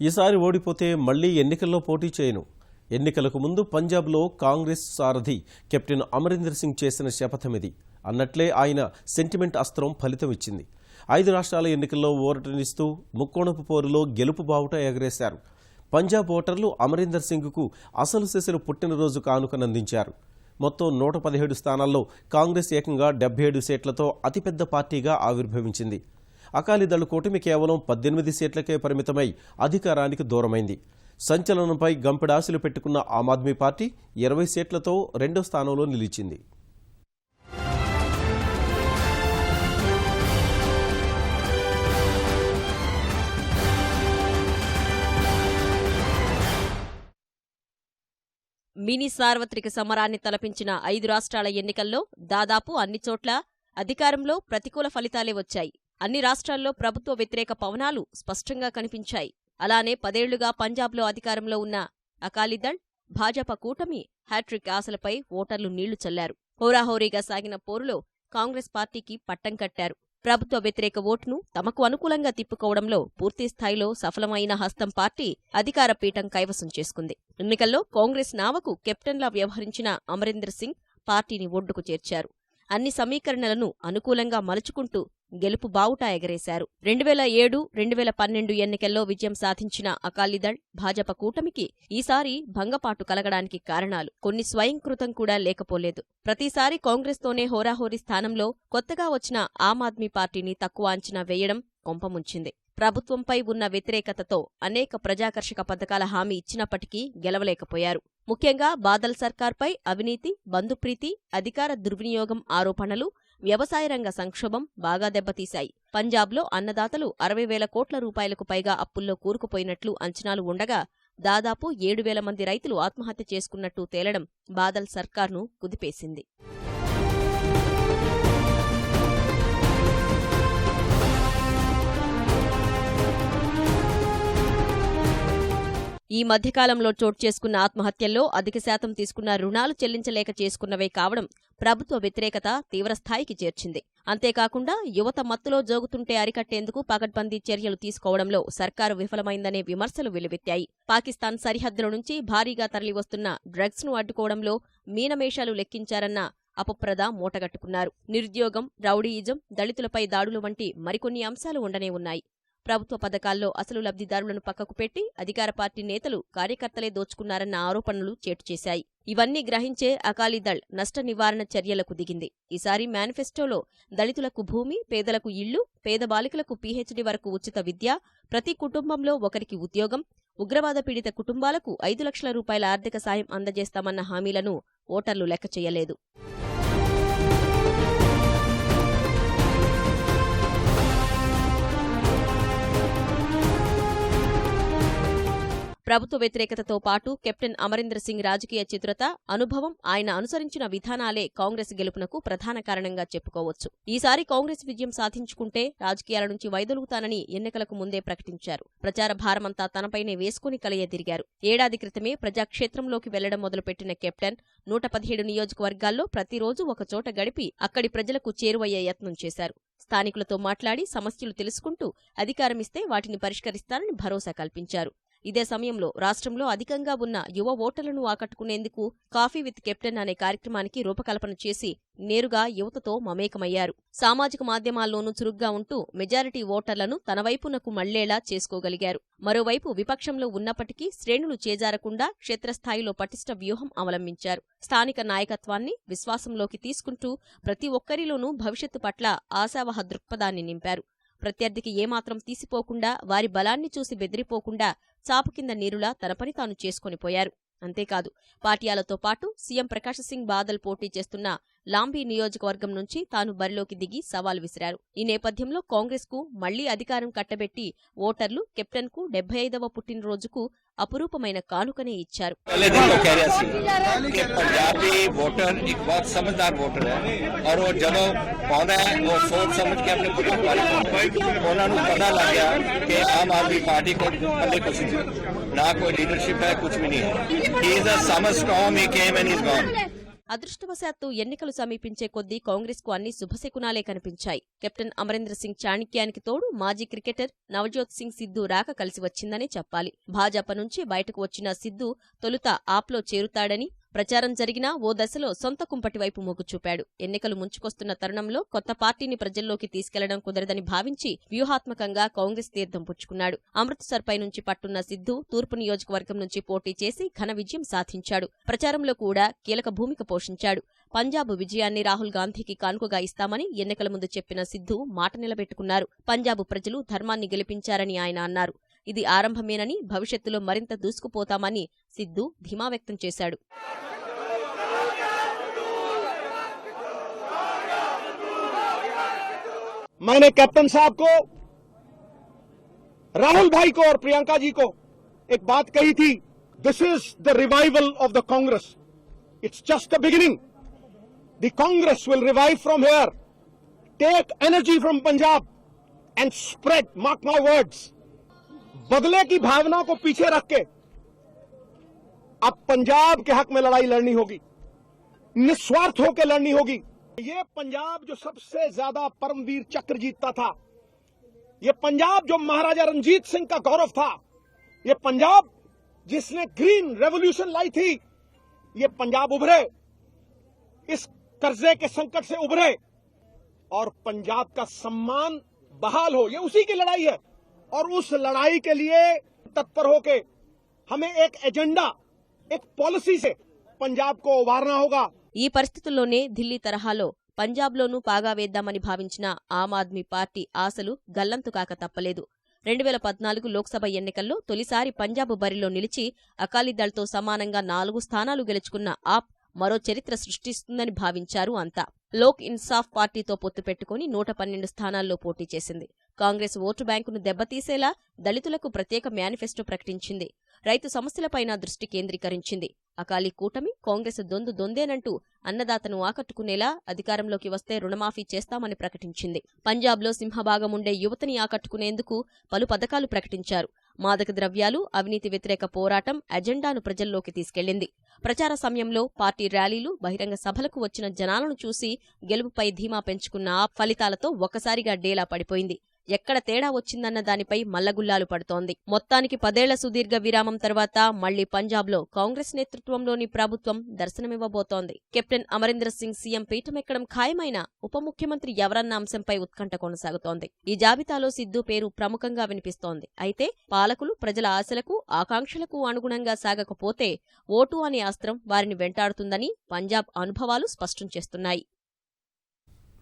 ఈసారి ఓడిపోతే మళ్ళీ ఎన్నికల్లో పోటీ చేయను. ఎన్నికలకు ముందు పంజాబ్లో కాంగ్రెస్ సారథి కెప్టెన్ అమరీందర్ సింగ్ చేసిన శపథమిది అన్నట్లే ఆయన సెంటిమెంట్ అస్త్రం ఫలితమిచ్చింది ఐదు రాష్ట్రాల ఎన్నికల్లో ఓటనిస్తూ ముక్కోణపు పోరులో గెలుపు బావుట ఎగరేశారు. పంజాబ్ ఓటర్లు అమరీందర్ సింగ్కు అసలు సెసలు పుట్టినరోజు కానుకనందించారు. మొత్తం నూట పదిహేడు స్థానాల్లో కాంగ్రెస్ ఏకంగా డెబ్బై ఏడు సీట్లతో అతిపెద్ద పార్టీగా ఆవిర్భవించింది. అకాలీదళ కూటమి కేవలం పద్దెనిమిది సీట్లకే పరిమితమై అధికారానికి దూరమైంది. సంచలనంపై గంపెడాశలు పెట్టుకున్న ఆమ్ ఆద్మీ పార్టీ ఇరవై సీట్లతో రెండో స్థానంలో నిలిచింది. మినీ సార్వత్రిక సమరాన్ని తలపించిన ఐదు రాష్ట్రాల ఎన్నికల్లో దాదాపు అన్ని చోట్ల అధికారంలో ప్రతికూల ఫలితాలే వచ్చాయి. అన్ని రాష్ట్రాల్లో ప్రభుత్వ వ్యతిరేక పవనాలు స్పష్టంగా కనిపించాయి. అలానే పదేళ్ళుగా పంజాబ్లో అధికారంలో ఉన్న అకాలీదళ్ భాజపా కూటమి హ్యాట్రిక్ ఆశలపై ఓటర్లు నీళ్ళు చల్లారు. హోరాహోరీగా సాగిన పోరులో కాంగ్రెస్ పార్టీకి పట్టం కట్టారు. ప్రభుత్వ వ్యతిరేక ఓటును తమకు అనుకూలంగా తిప్పుకోవడంలో పూర్తిస్థాయిలో సఫలమైన హస్తం పార్టీ అధికార పీఠం కైవసం చేసుకుంది. ఎన్నికల్లో కాంగ్రెస్ నావకు కెప్టెన్లా వ్యవహరించిన అమరీందర్ సింగ్ పార్టీని ఒడ్డుకు చేర్చారు. అన్ని సమీకరణలను అనుకూలంగా మలుచుకుంటూ గెలుపు బావుట ఎగరేశారు. రెండు వేల ఏడు రెండు వేల పన్నెండు ఎన్నికల్లో విజయం సాధించిన అకాలీదళ్ భాజపా కూటమికి ఈసారి భంగపాటు కలగడానికి కారణాలు కొన్ని స్వయంకృతం కూడా లేకపోలేదు. ప్రతిసారి కాంగ్రెస్తోనే హోరాహోరీ స్థానంలో కొత్తగా వచ్చిన ఆమ్ ఆద్మీ పార్టీని తక్కువ అంచనా వేయడం కొంపముంచింది ప్రభుత్వంపై ఉన్న వ్యతిరేకతతో అనేక ప్రజాకర్షక పథకాల హామీ ఇచ్చినప్పటికీ గెలవలేకపోయారు. ముఖ్యంగా బాదల్ సర్కార్పై అవినీతి బంధుప్రీతి అధికార దుర్వినియోగం ఆరోపణలు వ్యవసాయ రంగ సంక్షోభం బాగా దెబ్బతీశాయి. పంజాబ్లో అన్నదాతలు అరవై వేల కోట్ల రూపాయలకు పైగా అప్పుల్లో కూరుకుపోయినట్లు అంచనాలు ఉండగా దాదాపు ఏడు వేల మంది రైతులు ఆత్మహత్య చేసుకున్నట్టు తేలడం బాదల్ సర్కార్ను కుదిపేసింది. ఈ మధ్యకాలంలో చోటు చేసుకున్న ఆత్మహత్యల్లో అధిక శాతం తీసుకున్న రుణాలు చెల్లించలేక చేసుకున్నవే కావడం ప్రభుత్వ వ్యతిరేకత తీవ్రస్థాయికి చేర్చింది. అంతేకాకుండా యువత మత్తులో జోగుతుంటే అరికట్టేందుకు పకడ్బందీ చర్యలు తీసుకోవడంలో సర్కారు విఫలమైందనే విమర్శలు వెలువెత్తాయి. పాకిస్తాన్ సరిహద్దుల నుంచి భారీగా తరలివస్తున్న డ్రగ్స్ను అడ్డుకోవడంలో మీనమేషాలు లెక్కించారన్న అపప్రద మూటగట్టుకున్నారు. నిరుద్యోగం రౌడీయిజం దళితులపై దాడులు వంటి మరికొన్ని అంశాలు ఉండనే ఉన్నాయి. ప్రభుత్వ పథకాల్లో అసలు లబ్ధిదారులను పక్కకు పెట్టి అధికార పార్టీ నేతలు కార్యకర్తలే దోచుకున్నారన్న ఆరోపణలు చేటుచేశాయి ఇవన్నీ గ్రహించే అకాలీదళ్ నష్ట నివారణ చర్యలకు దిగింది. ఈసారి మేనిఫెస్టోలో దళితులకు భూమి పేదలకు ఇళ్ళు పేద బాలికలకు పీహెచ్డీ వరకు ఉచిత విద్య ప్రతి కుటుంబంలో ఒకరికి ఉద్యోగం ఉగ్రవాద పీడిత కుటుంబాలకు ఐదు లక్షల రూపాయల ఆర్థిక సాయం అందజేస్తామన్న హామీలను ఓటర్లు లెక్క చేయలేదు. ప్రభుత్వ వ్యతిరేకతతో పాటు కెప్టెన్ అమరీందర్ సింగ్ రాజకీయ చిత్రత అనుభవం ఆయన అనుసరించిన విధానాలే కాంగ్రెస్ గెలుపునకు ప్రధాన కారణంగా చెప్పుకోవచ్చు. ఈసారి కాంగ్రెస్ విజయం సాధించుకుంటే రాజకీయాల నుంచి వైదొలుగుతానని ఎన్నికలకు ముందే ప్రకటించారు. ప్రచార భారమంతా తనపైనే వేసుకుని కలియదిరిగారు ఏడాది క్రితమే ప్రజాక్షేత్రంలోకి వెళ్ళడం మొదలుపెట్టిన కెప్టెన్ నూట పదిహేడు నియోజకవర్గాల్లో ప్రతిరోజు ఒకచోట గడిపి అక్కడి ప్రజలకు చేరువయ్యే యత్నం చేశారు. స్థానికులతో మాట్లాడి సమస్యలు తెలుసుకుంటూ అధికారమిస్తే వాటిని పరిష్కరిస్తారని భరోసా కల్పించారు. ఇదే సమయంలో రాష్ట్రంలో అధికంగా ఉన్న యువ ఓటర్లను ఆకట్టుకునేందుకు కాఫీ విత్ కెప్టెన్ అనే కార్యక్రమానికి రూపకల్పన చేసి నేరుగా యువతతో మమేకమయ్యారు. సామాజిక మాధ్యమాల్లోనూ చురుగ్గా ఉంటూ మెజారిటీ ఓటర్లను తన వైపునకు మళ్ళేలా చేసుకోగలిగారు. మరోవైపు విపక్షంలో ఉన్నప్పటికీ శ్రేణులు చేజారకుండా క్షేత్రస్థాయిలో పటిష్ట వ్యూహం అవలంబించారు. స్థానిక నాయకత్వాన్ని విశ్వాసంలోకి తీసుకుంటూ ప్రతి ఒక్కరిలోనూ భవిష్యత్తు పట్ల ఆశావహ దృక్పథాన్ని నింపారు. ప్రత్యర్థికి ఏమాత్రం తీసిపోకుండా వారి బలాన్ని చూసి బెదిరిపోకుండా చాపు కింద నీరులా తన పని తాను చేసుకొని పోయారు. అంతేకాదు పాటియాలతో పాటు సీఎం ప్రకాష్ సింగ్ బాదల్ పోటీ చేస్తున్న లాంబీ నియోజకవర్గం నుంచి తాను బరిలోకి దిగి సవాల్ విసిరారు. ఈ నేపథ్యంలో కాంగ్రెస్కు మళ్ళీ అధికారం కట్టబెట్టి ఓటర్లు కెప్టెన్కు డెబ్బై ఐదవ పుట్టినరోజుకు అపురూపమైన కానుకనే ఇచ్చారు. ना అదృష్టవశాత్తు ఎన్నికలు సమీపించే కొద్దీ కాంగ్రెస్కు అన్ని శుభశకునాలే కనిపించాయి. కెప్టెన్ అమరేంద్ర సింగ్ చాణిక్యానికి తోడు మాజీ క్రికెటర్ నవజోత్ సింగ్ సిద్ధు రాక కలిసి వచ్చిందనే చెప్పాలి. భాజపా నుంచి బయటకు వచ్చిన సిద్ధు తొలుత ఆప్లో చేరుతాడని ప్రచారం జరిగినా ఓ దశలో సొంత కుంపటి వైపు మొగ్గు చూపాడు. ఎన్నికలు ముంచుకొస్తున్న తరుణంలో కొత్త పార్టీని ప్రజల్లోకి తీసుకెళ్ళడం కుదరదని భావించి వ్యూహాత్మకంగా కాంగ్రెస్ తీర్థం పుచ్చుకున్నాడు. అమృత్సర్పై నుంచి పట్టున్న సిద్ధు తూర్పు నియోజకవర్గం నుంచి పోటీ చేసి ఘన విజయం సాధించాడు. ప్రచారంలో కూడా కీలక భూమిక పోషించాడు. పంజాబ్ విజయాన్ని రాహుల్ గాంధీకి కానుకగా ఇస్తామని ఎన్నికల ముందు చెప్పిన సిద్ధు మాట నిలబెట్టుకున్నారు. పంజాబ్ ప్రజలు ధర్మాన్ని గెలిపించారని ఆయన అన్నారు. ఇది ఆరంభమేనని భవిష్యత్తులో మరింత దూసుకుపోతామని సిద్ధు ధీమా వ్యక్తం చేశాడు मैंने कैप्टन साहब को राहुल भाई को और प्रियंका जी को एक बात कही थी this is the revival of the Congress it's just the beginning the Congress will revive from here take energy from Punjab and spread mark my words बदले की भावना को पीछे रख के अब पंजाब के हक में लड़ाई लड़नी होगी, निस्वार्थ होकर लड़नी होगी। ये पंजाब जो सबसे ज़्यादा परमवीर चक्र जीतता था, ये पंजाब जो महाराजा रंजीत सिंह का गौरव था, ये पंजाब जिसने ग्रीन रेवोल्यूशन लाई थी, ये पंजाब उभरे, इस कर्जे के संकट से उभरे, और पंजाब का सम्मान बहाल हो, ये उसी की लड़ाई है। और उस लड़ाई के लिए तत्पर होके हमें एक एजेंडा एक पॉलिसी से पंजाब को उभारना होगा ఈ పరిస్థితుల్లోనే ఢిల్లీ తరహాలో పంజాబ్లోనూ పాగా వేద్దామని భావించిన ఆమ్ ఆద్మీ పార్టీ ఆశలు గల్లంతు కాక తప్పలేదు రెండు వేల పద్నాలుగు లోక్సభ ఎన్నికల్లో తొలిసారి పంజాబ్ బరిలో నిలిచి అకాలీదళ్తో సమానంగా నాలుగు స్థానాలు గెలుచుకున్న ఆప్ మరో చరిత్ర సృష్టిస్తుందని భావించారు అంతా లోక్ ఇన్సాఫ్ పార్టీతో పొత్తు పెట్టుకుని నూట పన్నెండు స్థానాల్లో పోటీ చేసింది కాంగ్రెస్ ఓటు బ్యాంకును దెబ్బతీసేలా దళితులకు ప్రత్యేక మేనిఫెస్టో ప్రకటించింది. రైతు సమస్యలపైన దృష్టి కేంద్రీకరించింది. అకాలీ కూటమి కాంగ్రెస్ దొందు దొందేనంటూ అన్నదాతను ఆకట్టుకునేలా అధికారంలోకి వస్తే రుణమాఫీ చేస్తామని ప్రకటించింది. పంజాబ్లో సింహభాగం ఉండే యువతని ఆకట్టుకునేందుకు పలు పథకాలు ప్రకటించారు. మాదక ద్రవ్యాలు అవినీతి వ్యతిరేక పోరాటం అజెండాను ప్రజల్లోకి తీసుకెళ్ళింది ప్రచార సమయంలో పార్టీ ర్యాలీలు బహిరంగ సభలకు వచ్చిన జనాలను చూసి గెలుపుపై ధీమా పెంచుకున్న ఆ ఫలితాలతో ఒక్కసారిగా డేలా పడిపోయింది. ఎక్కడ తేడా వచ్చిందన్న దానిపై మల్లగుల్లాలు పడుతోంది. మొత్తానికి పదేళ్ళ సుదీర్ఘ విరామం తర్వాత మళ్ళీ పంజాబ్లో కాంగ్రెస్ నేతృత్వంలోని ప్రభుత్వం దర్శనమివ్వబోతోంది. కెప్టెన్ అమరీందర్ సింగ్ సీఎం పీఠమెక్కడం ఖాయమైన ఉప ముఖ్యమంత్రి ఎవరన్న అంశంపై ఉత్కంఠ కొనసాగుతోంది. ఈ జాబితాలో సిద్ధు పేరు ప్రముఖంగా వినిపిస్తోంది. అయితే పాలకులు ప్రజల ఆశలకు ఆకాంక్షలకు అనుగుణంగా సాగకపోతే ఓటు అనే అస్త్రం వారిని వెంటాడుతుందని పంజాబ్ అనుభవాలు స్పష్టం చేస్తున్నాయి.